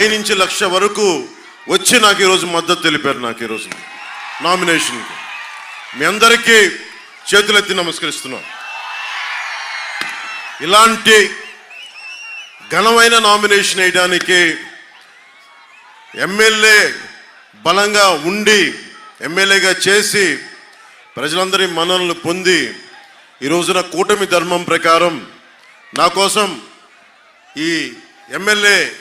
వెయ్యి నుంచి లక్ష వరకు వచ్చి నాకు ఈరోజు మద్దతు తెలిపారు నాకు ఈరోజు. నామినేషన్కి మీ అందరికీ చేతులెత్తి నమస్కరిస్తున్నాం. ఇలాంటి ఘనమైన నామినేషన్ వేయడానికి ఎమ్మెల్యే బలంగా ఉండి ఎమ్మెల్యేగా చేసి ప్రజలందరి మన్ననలు పొంది ఈ రోజున కూటమి ధర్మం ప్రకారం నా కోసం ఈ ఎమ్మెల్యే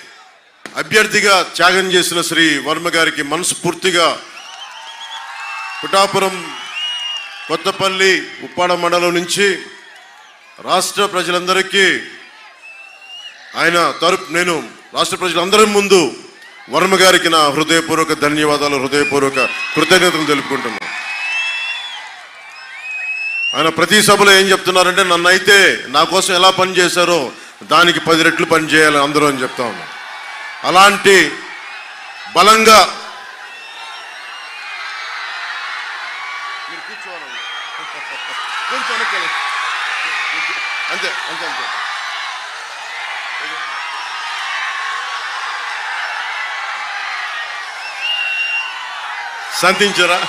అభ్యర్థిగా త్యాగం చేసిన శ్రీ వర్మ గారికి మనస్ఫూర్తిగా పిఠాపురం కొత్తపల్లి ఉప్పాడ మండలం నుంచి రాష్ట్ర ప్రజలందరికీ ఆయన తరపు నేను రాష్ట్ర ప్రజలందరి ముందు వర్మ గారికి నా హృదయపూర్వక ధన్యవాదాలు హృదయపూర్వక కృతజ్ఞతలు తెలుపుకుంటున్నాను. ఆయన ప్రతి సభలో ఏం చెప్తున్నారంటే నన్ను అయితే నా కోసం ఎలా పనిచేశారో దానికి పది రెట్లు పని చేయాలి అందరూ అని చెప్తా ఉన్నాను అలాంటి బలంగా అంతే అంతే అంతే. శాంతించారా?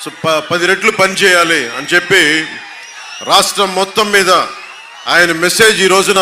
సో ప- పది రెట్లు పనిచేయాలి అని చెప్పి రాష్ట్రం మొత్తం మీద ఆయన మెసేజ్ ఈ రోజున